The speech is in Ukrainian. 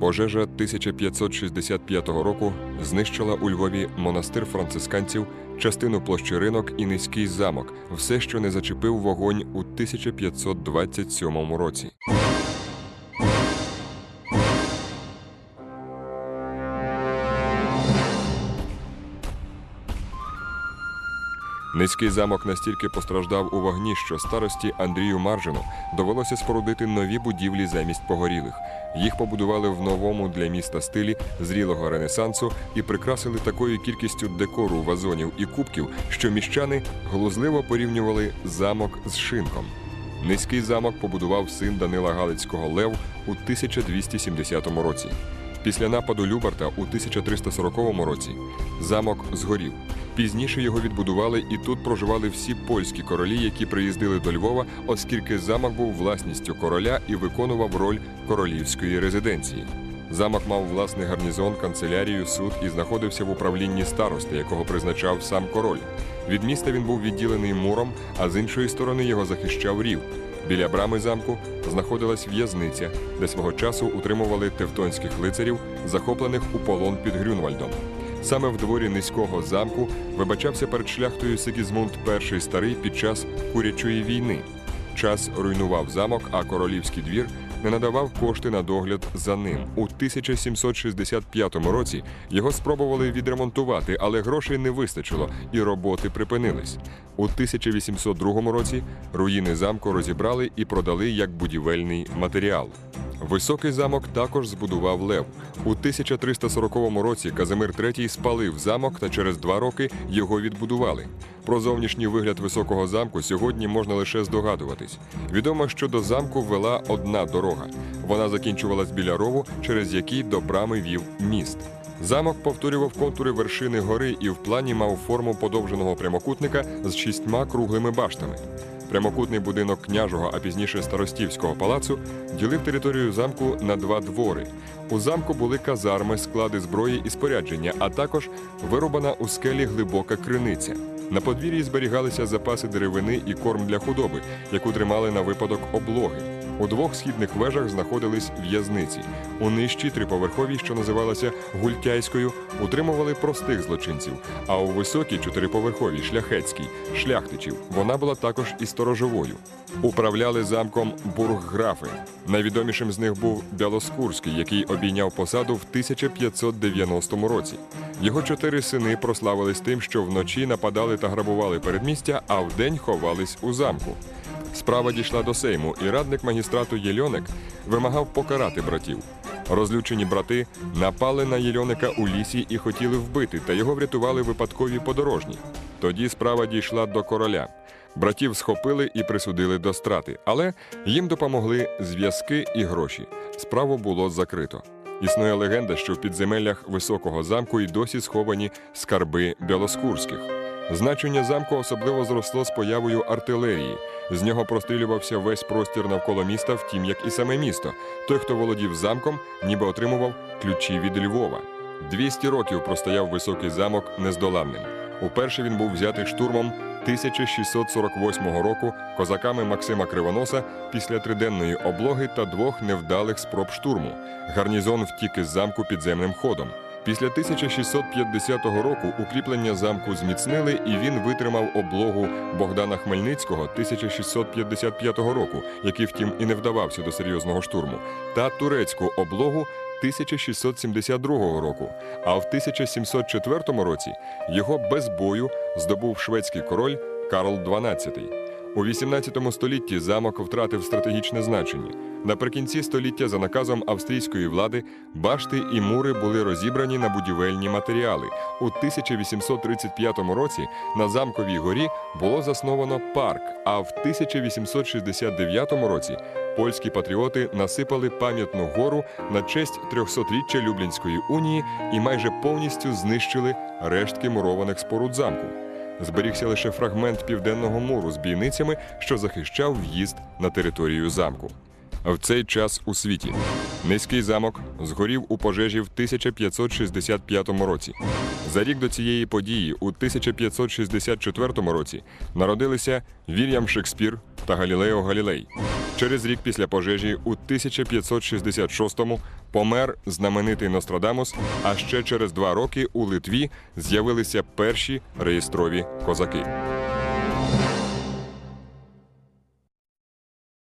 Пожежа 1565 року знищила у Львові монастир францисканців, частину площі ринок і низький замок, все, що не зачепив вогонь у 1527 році. Низький замок настільки постраждав у вогні, що старості Андрію Маржину довелося спорудити нові будівлі замість погорілих. Їх побудували в новому для міста стилі зрілого ренесансу і прикрасили такою кількістю декору, вазонів і кубків, що міщани глузливо порівнювали замок з шинком. Низький замок побудував син Данила Галицького Лев у 1270 році. Після нападу Любарта у 1340 році замок згорів. Пізніше його відбудували, і тут проживали всі польські королі, які приїздили до Львова, оскільки замок був власністю короля і виконував роль королівської резиденції. Замок мав власний гарнізон, канцелярію, суд і знаходився в управлінні старости, якого призначав сам король. Від міста він був відділений муром, а з іншої сторони його захищав рів. Біля брами замку знаходилась в'язниця, де свого часу утримували тевтонських лицарів, захоплених у полон під Грюнвальдом. Саме в дворі низького замку вибачався перед шляхтою Сигізмунд І старий під час курячої війни. Час руйнував замок, а королівський двір не надавав кошти на догляд за ним. У 1765 році його спробували відремонтувати, але грошей не вистачило, і роботи припинились. У 1802 році руїни замку розібрали і продали як будівельний матеріал. Високий замок також збудував Лев. У 1340 році Казимир III спалив замок, та через два роки його відбудували. Про зовнішній вигляд високого замку сьогодні можна лише здогадуватись. Відомо, що до замку вела одна дорога. Вона закінчувалась біля рову, через який до брами вів міст. Замок повторював контури вершини гори і в плані мав форму подовженого прямокутника з шістьма круглими баштами. Прямокутний будинок княжого, а пізніше старостівського палацу ділив територію замку на два двори. У замку були казарми, склади зброї і спорядження, а також вирубана у скелі глибока криниця. На подвір'ї зберігалися запаси деревини і корм для худоби, яку тримали на випадок облоги. У двох східних вежах знаходились в'язниці. У нижчій триповерховій, що називалася Гультяйською, утримували простих злочинців, а у високій чотириповерховій шляхетській шляхтичів. Вона була також і сторожовою. Управляли замком бургграфи. Найвідомішим з них був Бялоскурський, який обійняв посаду в 1590 році. Його чотири сини прославились тим, що вночі нападали та грабували передмістя, а вдень ховались у замку. Справа дійшла до Сейму, і радник магістрату Єльоник вимагав покарати братів. Розлючені брати напали на Єльоника у лісі і хотіли вбити, та його врятували випадкові подорожні. Тоді справа дійшла до короля. Братів схопили і присудили до страти, але їм допомогли зв'язки і гроші. Справу було закрито. Існує легенда, що в підземеллях високого замку й досі сховані скарби Білоскурських. Значення замку особливо зросло з появою артилерії. З нього прострілювався весь простір навколо міста, втім, як і саме місто. Той, хто володів замком, ніби отримував ключі від Львова. 200 років простояв високий замок нездоланним. Уперше він був взятий штурмом 1648 року козаками Максима Кривоноса після триденної облоги та двох невдалих спроб штурму. Гарнізон втік із замку підземним ходом. Після 1650 року укріплення замку зміцнили, і він витримав облогу Богдана Хмельницького 1655 року, який, втім, і не вдавався до серйозного штурму, та турецьку облогу 1672 року. А в 1704 році його без бою здобув шведський король Карл XII. У 18 столітті замок втратив стратегічне значення. Наприкінці століття, за наказом австрійської влади, башти і мури були розібрані на будівельні матеріали. У 1835 році на замковій горі було засновано парк. А в 1869 році польські патріоти насипали пам'ятну гору на честь 300-річчя Люблінської унії і майже повністю знищили рештки мурованих споруд замку зберігся лише фрагмент південного муру з бійницями, що захищав в'їзд на територію замку. В цей час у світі низький замок згорів у пожежі в 1565 році. За рік до цієї події, у 1564 році, народилися Вільям Шекспір та Галілео Галілей. Через рік після пожежі у 1566-му помер знаменитий Нострадамус, а ще через два роки у Литві з'явилися перші реєстрові козаки.